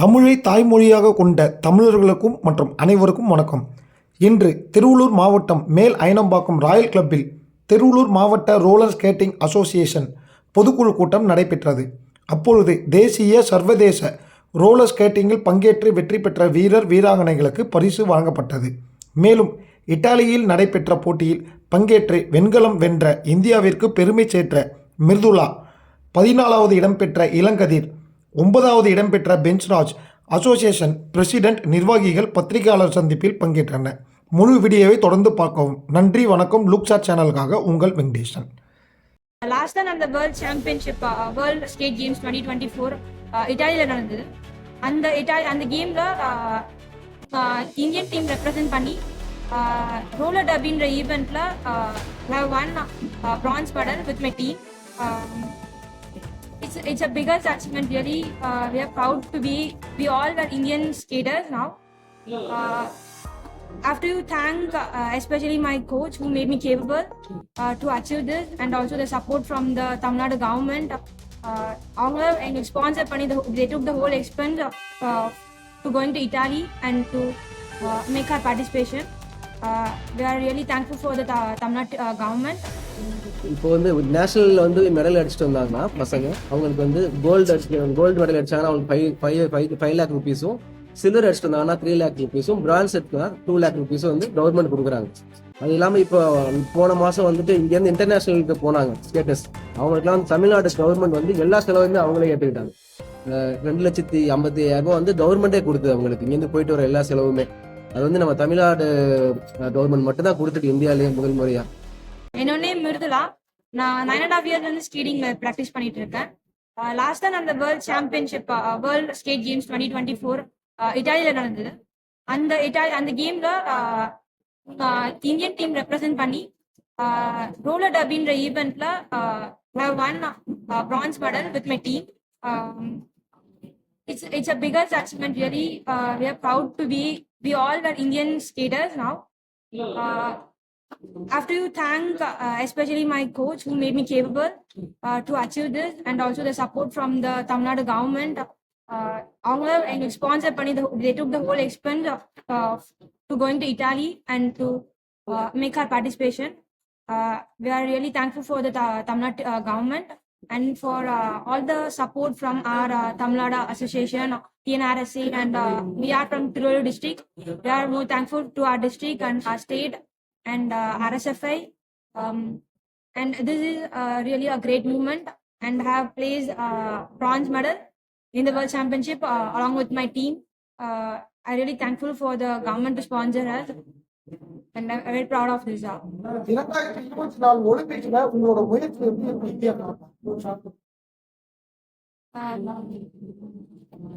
தமிழை தாய்மொழியாக கொண்ட தமிழர்களுக்கும் மற்றும் அனைவருக்கும் வணக்கம். இன்று திருவள்ளூர் மாவட்டம் மேல் அயனம்பாக்கம் ராயல் கிளப்பில் திருவள்ளூர் மாவட்ட ரோலர் ஸ்கேட்டிங் அசோசியேஷன் பொதுக்குழு கூட்டம் நடைபெற்றது. அப்பொழுது தேசிய சர்வதேச ரோலர் ஸ்கேட்டிங்கில் பங்கேற்று வெற்றி பெற்ற வீரர் வீராங்கனைகளுக்கு பரிசு வழங்கப்பட்டது. மேலும் இத்தாலியில் நடைபெற்ற போட்டியில் பங்கேற்று வெண்கலம் வென்ற இந்தியாவிற்கு பெருமை சேர்த்த மிர்துலா பதினாலாவது இடம் பெற்ற இளங்கதிர் ஒன்பதாவது இடம்பெற்ற பெஞ்ச்ராஜ் அசோசியேஷன் பிரசிடென்ட் நிர்வாகிகள் பத்திரிகையாளர் சந்திப்பில் பங்கேற்றனர். முழு வீடியோவை தொடர்ந்து பார்க்கவும். நன்றி வணக்கம். லுக்சாட் சேனலுக்காக உங்கள் வெங்கடேசன். லாஸ்ட் தான் அந்த world championship world skate games twenty twenty four இட்டாலியில் நடந்தது. அந்த இட்டாலி அந்த கேமில் இந்தியன் டீம் ரெப்ரசென்ட் பண்ணி ரோலர் டபின்ற ஈவெண்ட்டில் have won bronze medal with my team it's it's a biggest achievement really uh, we are proud to be we all were indian skaters now uh, after you thank uh, especially my coach who made me capable uh, to achieve this and also the support from the tamil nadu government uh, அவங்க எங்களுக்கு sponsor பண்ணி the- they took the whole expense uh, to going to italy and to uh, we are really thankful for the தமிழ்நாட்டு government இப்போ வந்து நேஷனலில் வந்து medal அடிச்சுட்டு வந்தாங்கன்னா பசங்க அவங்களுக்கு வந்து கோல்டு அடிச்சு கோல்டு மெடல் அடிச்சாங்கன்னா அவங்களுக்கு five five five five lakh ருபீஸும் silver அடிச்சுட்டு வந்தாங்கன்னா த்ரீ லேக் ருபீஸும் பிரான்ஸ் எடுத்துனா டூ லேக் ருபீஸும் வந்து கவர்மெண்ட் கொடுக்குறாங்க. அது இல்லாமல் இப்போ போன மாதம் வந்துட்டு இங்கேருந்து இன்டர்நேஷனலுக்கு போனாங்க ஸ்டேட்டஸ் அவங்களுக்குலாம் தமிழ்நாடு கவர்மெண்ட் வந்து எல்லா செலவுமே அவங்களே ஏற்றுக்கிட்டாங்க ரெண்டு லட்சத்தி ஐம்பத்தி ஐயாயிரம் ரூபாய் வந்து கவர்மெண்ட்டே கொடுத்தது அவங்களுக்கு. இங்கேருந்து போயிட்டு வர எல்லா செலவுமே. அது வந்து நம்ம தமிழ்நாடு கவர்மெண்ட் மட்டும் தான் கொடுத்துட்டு இந்தியாவிலேயே முதல் முறையா. என்னோட மிருதுலா. நான் நைன் அண்ட் ஆஃப் இயர்ஸ் வந்து ஸ்கேட்டிங்ல ப்ராக்டிஸ் பண்ணிட்டு இருக்கேன். லாஸ்ட் தான் அந்த world championship world skate games twenty twenty four இட்டாலியில் நடந்தது. அந்த இட்டாலி அந்த கேம்ல இந்தியன் டீம் ரெப்ரசென்ட் பண்ணி ரோலர் டபின்ற ஈவெண்ட்ல won bronze medal with my team it's it's a biggest achievement really we are proud to be we all were indian skaters now uh, after you thank uh, especially my coach who made me capable uh, to achieve this and also the support from the tamil nadu government uh, அவங்க எங்களுக்கு sponsor பண்ணி the- they took the whole expense uh, to going to italy and to uh, make our participation uh, we are really thankful for the Ta- tamil nadu uh, government and for uh, all the support from our uh, Tamil Nadu Association, TNRSC, and uh, we are from Tiruru district. We are more thankful to our district and our state and uh, RSFI. Um, and this is uh, really a great movement and have placed uh, bronze medal in the World Championship uh, along with my team. Uh, I'm really thankful for the government to sponsor us and I'm very proud of this. Uh, இரண்டாயிரத்தி இருபத்தி நாலு ஒலிம்பிக்ல உங்களோட முயற்சி எப்படி இருக்கு India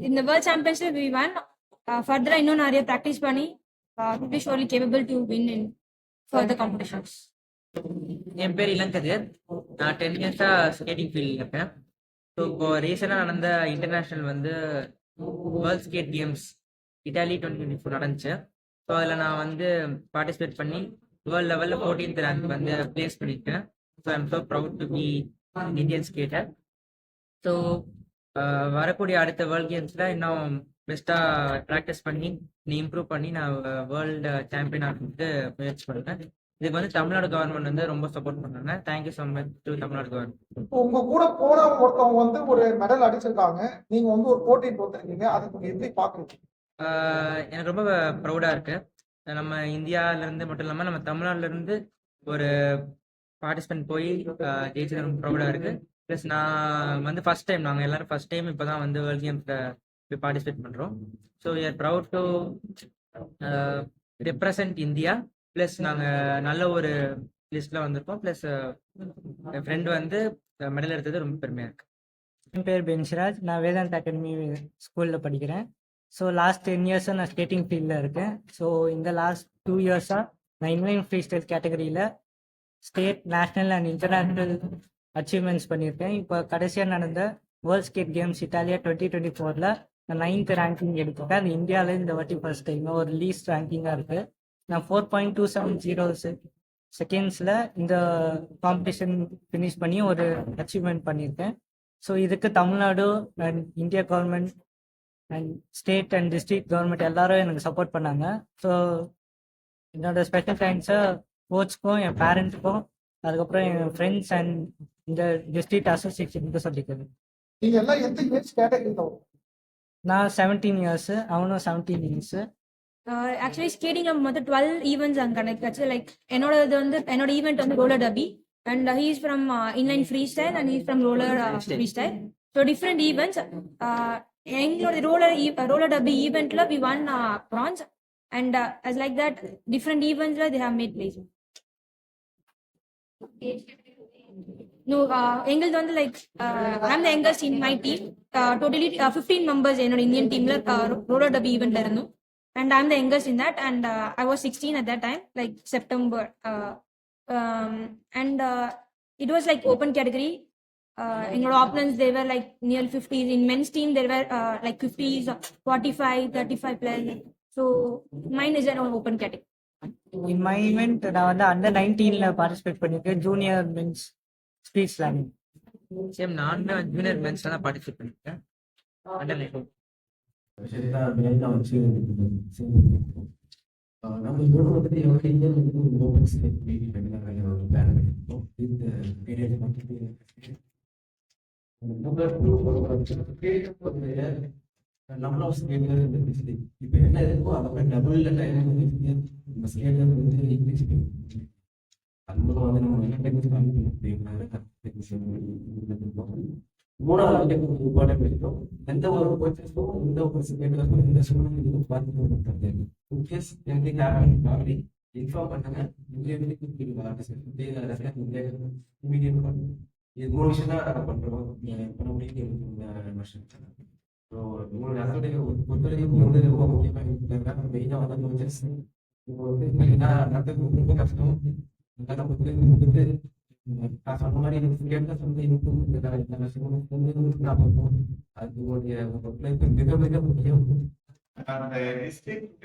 in the world championship we won uh, further இன்னும் நிறைய practice பண்ணி be surely capable to win in further competitions. என் பேர் இளங்கதிர். நான் டென் இயர்ஸாக ஸ்கேட்டிங் ஃபீல்டில் இருக்கேன். ஸோ இப்போ ரீசெண்டாக நடந்த இன்டர்நேஷ்னல் வந்து world skate games Italy twenty twenty four நடந்துச்சு. ஸோ அதில் நான் வந்து பார்ட்டிசிபேட் பண்ணி வேர்ல்ட் லெவலில் ஃபோர்டீன்த் ரேங்க் வந்து ப்ளேஸ் பண்ணியிருக்கேன். So I'm so proud to be Indian skater so வரக்கூடிய அடுத்த வேர்ல்ட் கேம்ஸில் இன்னும் பெஸ்ட்டாக ப்ராக்டிஸ் பண்ணி நீ இம்ப்ரூவ் பண்ணி நான் வேர்ல்டு சாம்பியன் ஆகிறதுக்கு முயற்சி பண்ணுறேன் இதுக்கு வந்து தமிழ்நாடு கவர்மெண்ட் வந்து ரொம்ப சப்போர்ட் பண்ணாங்க. Thank you so much to Tamil Nadu government உங்க கூட போனவங்க ஒருத்தவங்க வந்து ஒரு மெடல் அடிச்சிருக்காங்க. நீங்க வந்து ஒரு போட்டிக்கு வந்திருக்கீங்க அதை நீங்க எப்படி பாக்குறீங்க எனக்கு ரொம்ப ப்ரௌடாக இருக்கு. நம்ம இந்தியால இருந்து மட்டும் இல்லாமல் நம்ம தமிழ்நாட்டுல இருந்து ஒரு பார்ட்டிசிபென்ட் போய் ஜெயிச்சது ரொம்ப ப்ரௌடாக இருக்கு. ப்ளஸ் நான் வந்து ஃபர்ஸ்ட் டைம் நாங்கள் எல்லாரும் ஃபர்ஸ்ட் டைம் இப்போ தான் வந்து வேர்ல்ட் கேம்ஸில் போய் பார்ட்டிசிபேட் பண்ணுறோம் so we are proud to represent India plus நாங்கள் நல்ல ஒரு லிஸ்ட்டில் வந்திருக்கோம். ப்ளஸ் என் ஃப்ரெண்ட் வந்து மெடல் எடுத்தது ரொம்ப பெருமையாக இருக்கு. என் பேர் பென்ஸ்ராஜ். நான் வேதாந்த் அகாடமி ஸ்கூலில் படிக்கிறேன். ஸோ லாஸ்ட் டென் இயர்ஸாக நான் ஸ்கேட்டிங் ஃபீல்டில் இருக்கேன். ஸோ இந்த லாஸ்ட் டூ இயர்ஸாக நான் இன்லைன் ஃப்ரீ ஸ்டைல் கேட்டகரியில் state national and international achievements பண்ணியிருக்கேன். இப்போ கடைசியாக நடந்த world skate games Italia twenty twenty ஃபோரில் நான் நைன்த் ரேங்கிங் எடுத்துட்டேன். அது இந்தியாவில் இந்த வாட்டி ஃபர்ஸ்ட் டைம் ஒரு லீஸ்ட் ரேங்கிங்காக இருக்குது நான் four point two seven zero செகண்ட்ஸில் இந்த காம்படிஷன் ஃபினிஷ் பண்ணி ஒரு அச்சீவ்மெண்ட் பண்ணியிருக்கேன். ஸோ இதுக்கு Tamil Nadu and India government and state and district government எல்லாரும் எனக்கு சப்போர்ட் பண்ணாங்க. ஸோ என்னோட ஸ்பெஷல் தேங்க்ஸை கோச்சுக்கும் என் பேரண்ட்ஸுக்கும் அதுக்கப்புறம் என் ஃப்ரெண்ட்ஸ் அண்ட் இந்த டிஸ்ட்ரிக்ட் அசோசியேஷனுக்கு சொல்லிக்கிறேன் நீங்க எல்லாம் எந்த ஏஜ் கேட்டகரியில் வரும் நான் செவன்டீன் இயர்ஸு அவனும் செவன்டீன் இயர்ஸு ஆக்சுவலி ஸ்கேட்டிங் மொத்தம் டுவெல் ஈவெண்ட்ஸ் அங்கே கனெக்ட் ஆச்சு. லைக் என்னோட இது வந்து என்னோட ஈவெண்ட் வந்து roller derby and he's from inline free style and he's from roller free style so different events எங்களோட roller roller derby ஈவெண்ட்ல we won bronze and as like that different ஈவெண்ட்ஸ்ல they have made place No, uh, எங்களது வந்து like I'm the youngest in my team totally fifteen members என்னோட Indian டீம்ல roller derby ஈவெண்ட்ல இருந்தோம். And I'm the youngest in that and I was sixteen at that time like September and it was like open category எங்களோட opponents they're like near fifties in men's team they're like fifties forty five thirty five plus so mind is an open category in my event நான் வந்து under நைன்டீனில் participate பண்ணியிருக்கேன் junior men's speed slalom same நானுமே junior மென்ஸ்ல தான் participate பண்ணிருக்கேன். நம்ம இதோட வந்துட்டு எவ்வளோ இந்தியன் வந்து ஓப்பன் ஸ்டேட் மீட்டிங் பண்ணி ஒரு பிளான் பண்ணியிருக்கோம் இந்த பீரியட் வந்துட்டு நம்மளும் ஸ்கேட்ல இருந்துச்சு இப்போ என்ன இருக்கோ அதை டபுள் டைம் வந்து நம்ம ஸ்கேட்ல வந்து இங்கிலீஷ் அது வந்து நம்ம மூணாவது இம்பார்ட்டன் எந்த ஒரு கோச்சஸும் எந்த ஒரு ஸ்கேட்லரும் எந்த சூழ்நிலையும் பார்த்து இன்கேஸ் ஹேப்பன் இன்ஃபார்ம் பண்ணுங்க இமீடியட் பண்ணுங்க இது மூணு விஷயம் தான் நாங்கள் பண்ண முடியும் இந்த வருஷம் ஸோ வந்து ரொம்ப முக்கியமாக மெயினாக வந்து கோச்சஸ் இப்போ வந்து என்ன நடத்துறது ரொம்ப கஷ்டம் அதனால வந்து வந்து நான் சொன்ன மாதிரி எனக்கு கேட்ட சொந்த இன்கம் இந்த ஒத்துழைப்பு மிக மிக முக்கியம் அந்த டிஸ்ட்ரிக்ட்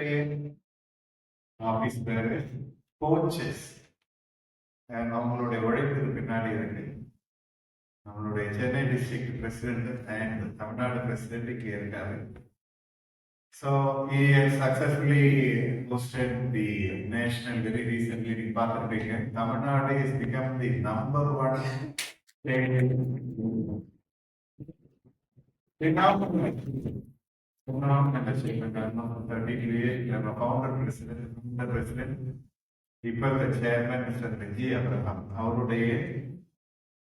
பேரு கோச்சஸ் அவங்களுடைய பின்னாடி இருக்கு. நம்மளுடைய Chennai district president and Tamil Nadu president இங்கே இருக்காரு. So he has successfully hosted the national very recently in நீங்க Tamil Nadu has become the number one state Phenomenal. Phenomenal achievement. I'm thirty-two years, I'm a founder president, the president. இப்ப chairman mister Vijay Abraham அவருடைய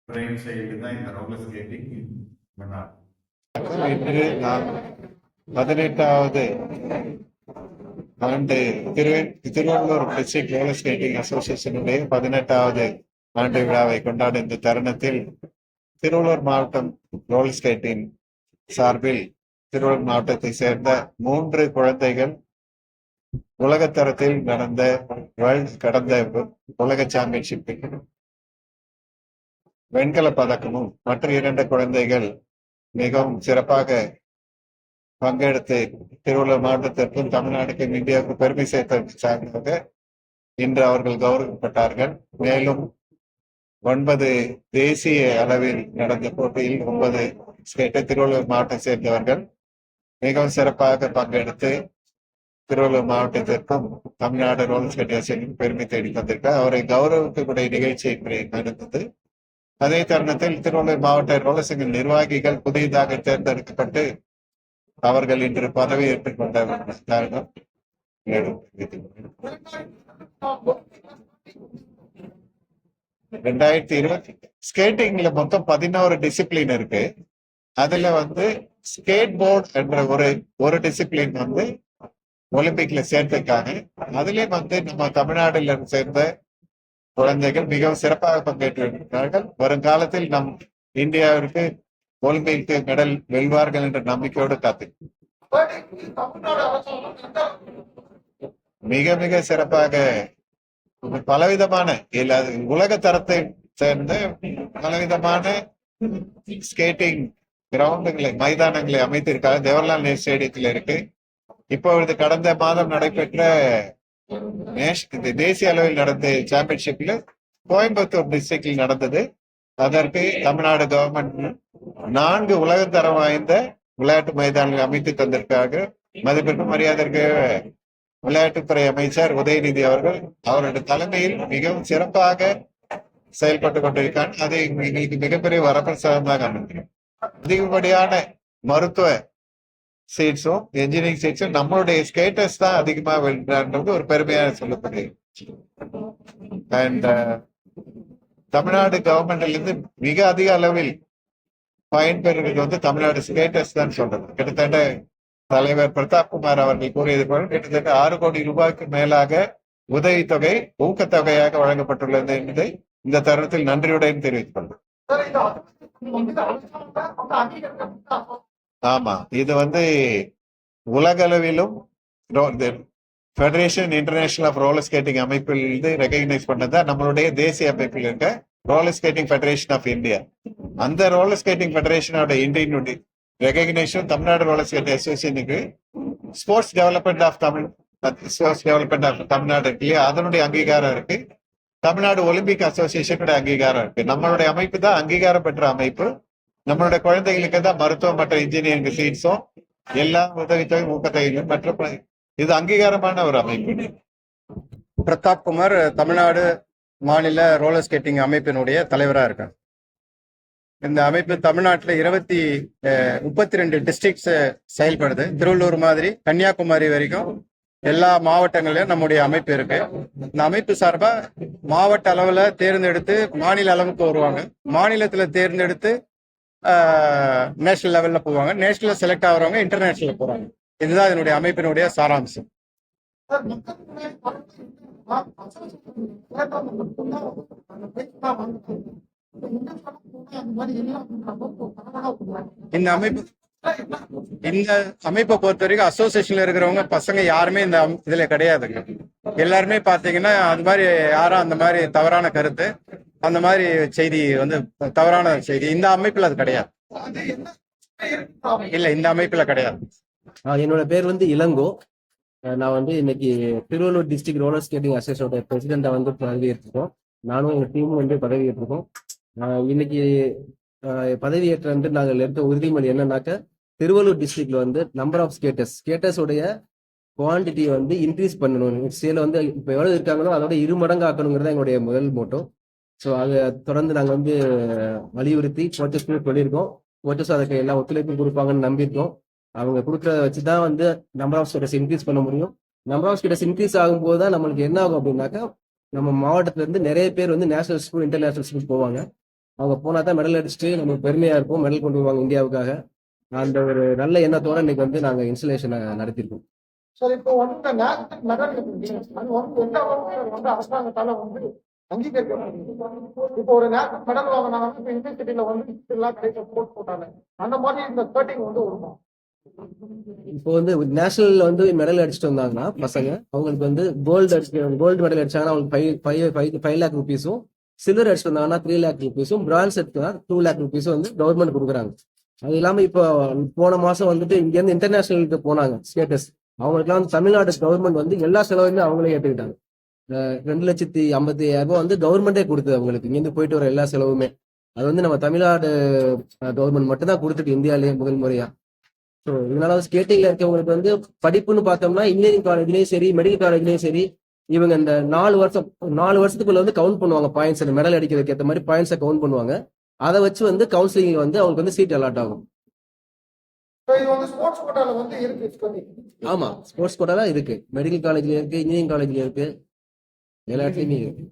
brain child தான் இந்த roller skating பண்ணார் பதினெட்டாவது ஆண்டு திரு Thiruvallur district real எஸ்டேட்டிங் அசோசியேஷனுடைய பதினெட்டாவது ஆண்டு விழாவை கொண்டாடும் இந்த தருணத்தில் திருவள்ளூர் மாவட்டம் ரியல் எஸ்டேட்டின் சார்பில் திருவள்ளூர் மாவட்டத்தை சேர்ந்த மூன்று குழந்தைகள் உலகத்தரத்தில் நடந்த வேர்ல்ட் கடந்த உலக சாம்பியன்ஷிப்பில் வெண்கல பதக்கமும் மற்ற இரண்டு குழந்தைகள் மிகவும் சிறப்பாக பங்கெடுத்து திருவள்ளூர் மாவட்டத்திற்கும் தமிழ்நாடுக்கும் இந்தியாவுக்கும் பெருமை சேர்த்த சார்பாக இன்று அவர்கள் கௌரவிக்கப்பட்டார்கள் மேலும் ஒன்பது தேசிய அளவில் நடந்த போட்டியில் ஒன்பது ஸ்டேட்டை திருவள்ளூர் மாவட்டம் சேர்ந்தவர்கள். மிகவும் சிறப்பாக பங்கெடுத்து திருவள்ளூர் மாவட்டத்திற்கும் தமிழ்நாடு ரோல் ஃபெடரேஷனுக்கும் பெருமை தேடி வந்திருக்கார் அவரை கௌரவிக்கக்கூடிய நிகழ்ச்சி இன்று நடந்தது. அதே தருணத்தில் திருவள்ளூர் மாவட்ட ரோலர் நிர்வாகிகள் புதியதாக தேர்ந்தெடுக்கப்பட்டு அவர்கள் இன்று பதவி ஏற்றுக்கொண்ட ரெண்டாயிரத்தி இருபத்தி ஸ்கேட்டிங்ல மொத்தம் பதினோரு டிசிப்ளின் இருக்கு. அதுல வந்து ஸ்கேட் போர்டு என்ற ஒரு ஒரு டிசிப்ளின் வந்து ஒலிம்பிக்ல சேர்த்திருக்காங்க. அதுலயும் வந்து நம்ம தமிழ்நாடுல சேர்ந்த குழந்தைகள் மிகவும் சிறப்பாக பங்கேற்று வருங்காலத்தில் நம் இந்தியாவிற்கு ஒலிம்பிக் மெடல் வெல்வார்கள் என்ற நம்பிக்கையோடு காத்து. மிக மிக சிறப்பாக பலவிதமான உலக தரத்தை சேர்ந்த பலவிதமான ஸ்கேட்டிங் கிரவுண்டுகளை மைதானங்களை அமைத்திருக்காங்க. ஜவஹர்லால் நேரு ஸ்டேடியத்தில் இருக்கு. இப்பொழுது கடந்த மாதம் நடைபெற்ற தேசிய அளவில் நடந்த சாம்பியன்ஷிப்ல கோயம்புத்தூர் டிஸ்ட்ரிக்டில் நடந்தது. அதற்கு தமிழ்நாடு கவர்மெண்ட் நான்கு உலகத்தரம் வாய்ந்த விளையாட்டு மைதானங்கள் அமைத்து தந்திருக்காங்க மதிப்பிற்கு மரியாதைக்கு விளையாட்டுத்துறை அமைச்சர் உதயநிதி அவர்கள் அவருடைய தலைமையில் மிகவும் சிறப்பாக செயல்பட்டு கொண்டிருக்காங்க அது எங்களுக்கு மிகப்பெரிய வரப்பிரசாதமாக அமைந்திருக்கு அதிகப்படியான மருத்துவ சீட்ஸும் இன்ஜினியரிங் சீட்ஸும் நம்மளுடைய ஸ்கேட்டர்ஸ் தான் அதிகமா வென்றான்றது ஒரு பெருமையாக சொல்லப்படுது அண்ட் தமிழ்நாடு கவர்மெண்ட்லேருந்து மிக அதிக அளவில் பயன்பெறுவது வந்து தமிழ்நாடு ஸ்டேட்டஸ் தான் சொல்றது. கிட்டத்தட்ட தலைவர் பிரதாப் குமார் அவர்கள் கூறியது போல கிட்டத்தட்ட ஆறு கோடி ரூபாய்க்கு மேலாக உதவித்தொகை ஊக்கத்தொகையாக வழங்கப்பட்டுள்ளது என்பதை இந்த தருணத்தில் நன்றியுடன் தெரிவித்துக் கொள்கிறேன். ஆமா இது வந்து உலகளவிலும் federation international of roller skating அமைப்பில் இருந்து ரெகக்னைஸ் பண்ணதா நம்மளுடைய தேசிய அமைப்பில் இருக்க roller skating federation of India அந்த ரோலர் ஸ்கேட்டிங் ஃபெடரேஷனோட இந்தியனுடைய recognition Tamil Nadu roller skating அசோசியேஷனுக்கு sports development of Tamil sports development of Tamil Nadu இருக்கு இல்லையா? அதனுடைய அங்கீகாரம் இருக்கு. தமிழ்நாடு ஒலிம்பிக் அசோசியேஷனோட அங்கீகாரம் இருக்கு. நம்மளுடைய அமைப்பு தான் அங்கீகாரம் பெற்ற அமைப்பு. நம்மளுடைய குழந்தைகளுக்கு தான் மருத்துவம் மற்றும் இன்ஜினியரிங் சீட்ஸும் எல்லா உதவித்தொகை ஊக்கத்தொகைகளும் மற்றும் இது அங்கீகாரமான ஒரு அமைப்பு. பிரதாப் குமார் தமிழ்நாடு மாநில ரோலர் ஸ்கேட்டிங் அமைப்பினுடைய தலைவராக இருக்கார். இந்த அமைப்பு தமிழ்நாட்டில் இருபத்தி முப்பத்தி ரெண்டு டிஸ்ட்ரிக்ட்ஸ் செயல்படுது. திருவள்ளூர் மாதிரி கன்னியாகுமரி வரைக்கும் எல்லா மாவட்டங்களிலும் நம்முடைய அமைப்பு இருக்கு. இந்த அமைப்பு சார்பா மாவட்ட அளவில் தேர்ந்தெடுத்து மாநில அளவுக்கு வருவாங்க. மாநிலத்தில் தேர்ந்தெடுத்து நேஷனல் லெவல்ல போவாங்க. நேஷனல்ல செலக்ட் ஆகுறவங்க இன்டர்நேஷனல் போறாங்க. இதுதான் இதனுடைய அமைப்பினுடைய சாராம்சம். இந்த அமைப்பு இந்த அமைப்பை பொறுத்த வரைக்கும் அசோசியேஷன்ல இருக்கிறவங்க பசங்க யாருமே இந்த இதுல கிடையாதுங்க எல்லாருமே பாத்தீங்கன்னா அது மாதிரி யாரும் அந்த மாதிரி தவறான கருத்து அந்த மாதிரி செய்தி வந்து தவறான செய்தி. இந்த அமைப்புல அது கிடையாது. இல்ல இந்த அமைப்புல கிடையாது. என்னோட பேர் வந்து இளங்கோ. நான் வந்து இன்னைக்கு திருவள்ளூர் டிஸ்ட்ரிக்ட் ரோலர் ஸ்கேட்டிங் அசோசியோட பிரசிடென்டா வந்து பதவி ஏற்றிருக்கோம் நானும் எங்க டீமும் வந்து பதவி ஏற்றிருக்கோம் இன்னைக்கு பதவி ஏற்ற வந்து நாங்கள் எடுத்த உறுதிமொழி என்னன்னாக்க திருவள்ளூர் டிஸ்ட்ரிக்ட்ல வந்து நம்பர் ஆஃப் ஸ்கேட்டர்ஸ் ஸ்கேட்டர்ஸ் உடைய வந்து இன்க்ரீஸ் பண்ணணும். சேல வந்து இப்போ எவ்வளவு இருக்காங்களோ அதோட இரு மடங்கு ஆக்கணுங்கிறது எங்களுடைய முதல் மோட்டோ ஸோ அதை தொடர்ந்து நாங்கள் வந்து வலியுறுத்தி கோச்சஸ்க்கு சொல்லியிருக்கோம். கோச்சஸ் அதுக்கு எல்லா ஒத்துழைப்பும் கொடுப்பாங்கன்னு நம்பியிருக்கோம். அவங்க கொடுக்கறத வச்சு தான் வந்து நம்பர் ஆஃப் ஸ்டேட்டஸ் இன்க்ரீஸ் பண்ண முடியும். நம்பர் ஆஃப் ஸ்டேட்டஸ் இன்க்ரீஸ் ஆகும்போது தான் நம்மளுக்கு என்ன ஆகும் அப்படின்னாக்கா நம்ம மாவட்டத்துல இருந்து நிறைய பேர் வந்து நேஷனல் ஸ்கூல் இன்டர்நேஷனல் ஸ்கூல் போவாங்க. அவங்க போனா தான் மெடல் அடிச்சுட்டு நமக்கு பெருமையா இருக்கும் மெடல் கொண்டு வருவாங்க இந்தியாவுக்காக. அந்த ஒரு நல்ல எண்ணத்தோட இன்னைக்கு வந்து நாங்க இன்ஸ்டலேஷனை நடத்திருக்கோம். சார் இப்போ வந்து மெடல் அது வந்து எந்த வந்து அரசாங்கத்தால வந்து அங்கீகரிக்கப்படுது இப்போ ஒரு மெடல் வாங்கினாங்க இப்போ யூனிவர்சிட்டியில வந்து எல்லாம் கிடைக்க போட் போட்டாங்க. அந்த மாதிரி இந்த தேர்ட்டிங் வந்து வருமா இப்போ வந்து நேஷனல்ல வந்து மெடல் அடிச்சுட்டு வந்தாங்கன்னா பசங்க அவங்களுக்கு வந்து கோல்டு அடிச்சு கோல்டு மெடல் அடிச்சாங்கன்னா அவங்களுக்கு five five five five lakh ருபீஸும் silver அடிச்சுட்டு வந்தாங்கன்னா த்ரீ லேக் ருபீஸும் பிரான்ஸ் எடுத்தா டூ லேக் ருபீஸும் வந்து கவர்மெண்ட் கொடுக்குறாங்க. அது இல்லாம இப்போ போன மாசம் வந்துட்டு இங்கேருந்து இன்டர்நேஷனலுக்கு போனாங்க ஸ்டேட்டஸ் அவங்களுக்குலாம் வந்து தமிழ்நாடு கவர்மெண்ட் வந்து எல்லா செலவுமே அவங்களே ஏற்றுக்கிட்டாங்க ரெண்டு லட்சத்தி ஐம்பத்தி ஐயாயிரம் ரூபாய் வந்து கவர்மெண்டே கொடுத்தது அவங்களுக்கு. இங்கேருந்து போயிட்டு வர எல்லா செலவுமே. அது வந்து நம்ம தமிழ்நாடு கவர்மெண்ட் மட்டும்தான் கொடுத்துட்டு இந்தியாலேயே முதல் முறையா. ஸோ இதனால ஸ்கேட்டிங்ல இருக்கவங்களுக்கு வந்து படிப்புன்னு பார்த்தோம்னா இன்ஜினியரிங் காலேஜ்லயும் சரி மெடிக்கல் காலேஜ்லயும் சரி இவங்க இந்த நாலு வருஷம் நாலு வருஷத்துக்குள்ள வந்து கவுண்ட் பண்ணுவாங்க பாயிண்ட்ஸ் மெடல் அடிக்கிறதுக்கு ஏற்ற மாதிரி பாயிண்ட்ஸை கவுண்ட் பண்ணுவாங்க. அதை வச்சு வந்து கவுன்சிலிங் வந்து அவங்களுக்கு வந்து சீட் அலாட் ஆகும். ஸ்போர்ட்ஸ் கோட்டால. ஆமா ஸ்போர்ட்ஸ் கோட்டாலாம் இருக்கு. மெடிக்கல் காலேஜ்ல இருக்கு இன்ஜினியரிங் காலேஜ்ல இருக்கு. எல்லா இடத்துலயுமே இருக்கு.